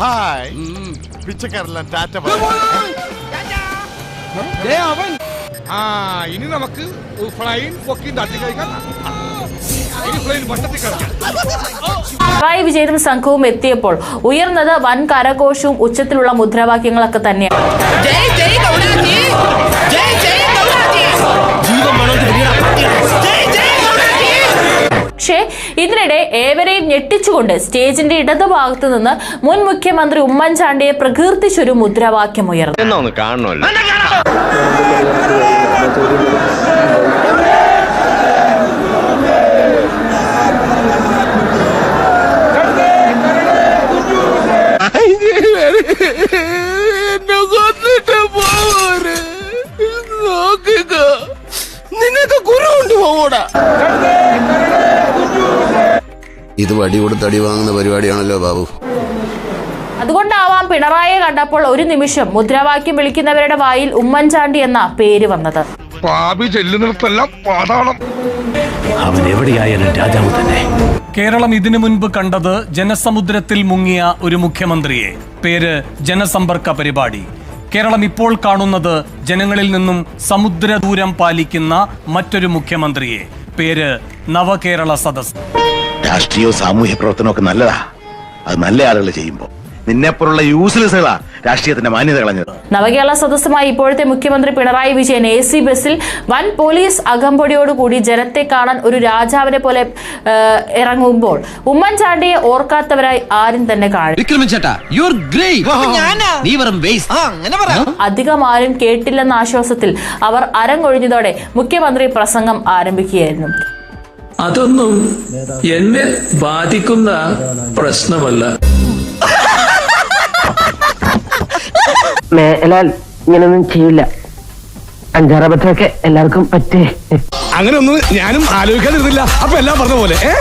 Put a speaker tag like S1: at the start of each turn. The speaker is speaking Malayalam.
S1: ഹായ് പിച്ചക്കാരെല്ലാം ടാറ്റ
S2: അവൻ. ആ ഇനി നമുക്ക് ഫ്ലൈൻ പൊക്കിന്റെ തട്ടി കഴിക്കാം ഇനി ഫ്ലൈൻ കളിക്കാം.
S3: പിണറായി വിജയനും സംഘവും എത്തിയപ്പോൾ ഉയർന്നത് വൻ കരഘോഷവും ഉച്ചത്തിലുള്ള മുദ്രാവാക്യങ്ങളൊക്കെ തന്നെയാണ്. ഇതിനിടെ ഏവരെയും ഞെട്ടിച്ചുകൊണ്ട് സ്റ്റേജിന്റെ ഇടതുഭാഗത്ത് നിന്ന് മുൻ മുഖ്യമന്ത്രി ഉമ്മൻചാണ്ടിയെ പ്രകീർത്തിച്ചൊരു മുദ്രാവാക്യം ഉയർന്നു.
S4: ഇത് വടി കൊടുത്ത് അടി വാങ്ങുന്ന പരിപാടിയാണല്ലോ ബാബു.
S3: അതുകൊണ്ടാവാം പിണറായി കണ്ടപ്പോൾ ഒരു നിമിഷം മുദ്രാവാക്യം വിളിക്കുന്നവരുടെ വായിൽ ഉമ്മൻചാണ്ടി എന്ന പേര് വന്നത്.
S2: പാപി ചെല്ലുന്നിടത്തെല്ലാം പാതാളം
S5: അവൻ എവിടെയായാലും രാജാവ് തന്നെ.
S6: കേരളം ഇതിനു മുൻപ് കണ്ടത് ജനസമുദ്രത്തിൽ മുങ്ങിയ ഒരു മുഖ്യമന്ത്രിയെ. പേര് ജനസമ്പർക്ക പരിപാടി. കേരളം ഇപ്പോൾ കാണുന്നത് ജനങ്ങളിൽ നിന്നും സമുദ്രദൂരം പാലിക്കുന്ന മറ്റൊരു മുഖ്യമന്ത്രിയെ. പേര് നവകേരള സദസ്.
S7: രാഷ്ട്രീയവും സാമൂഹ്യ പ്രവർത്തനവും ഒക്കെ നല്ലതാ. അത് നല്ല ആളുകൾ ചെയ്യുമ്പോ. നിന്നെപ്പോലുള്ള യൂസ്ലെസ്സുകളാ രാഷ്ട്രീയത്തിന്റെ മാന്യത കളഞ്ഞത്.
S3: നവകേരള സദസ്സുമായി ഇപ്പോഴത്തെ മുഖ്യമന്ത്രി പിണറായി വിജയൻ എ സി ബസ്സിൽ വൻ പോലീസ് അകമ്പടിയോടുകൂടി ജനത്തെ കാണാൻ ഒരു രാജാവിനെ പോലെ ഇറങ്ങുമ്പോൾ ഉമ്മൻചാണ്ടിയെ ഓർക്കാത്തവരായി ആരും തന്നെ കാണും.
S5: വിക്രമൻ ചേട്ടാ യു ആർ ഗ്രേറ്റ് നീ വെറും വേസ്റ്റ്
S8: ആ അങ്ങനെ പറ.
S3: അധികം ആരും കേട്ടില്ലെന്ന ആശ്വാസത്തിൽ അവർ അരങ്ങൊഴിഞ്ഞതോടെ മുഖ്യമന്ത്രി പ്രസംഗം ആരംഭിക്കുകയായിരുന്നു.
S9: അതൊന്നും എന്നെ ബാധിക്കുന്ന പ്രശ്നമല്ല.
S10: മേലാൽ ഇങ്ങനൊന്നും ചെയ്യില്ല അഞ്ചാറബദ്ധമൊക്കെ എല്ലാവർക്കും പറ്റേ.
S2: അങ്ങനെ ഒന്നും ഞാനും ആലോചിക്കാതിരുന്നില്ല. അപ്പൊ എല്ലാം പറഞ്ഞ പോലെ ഏ?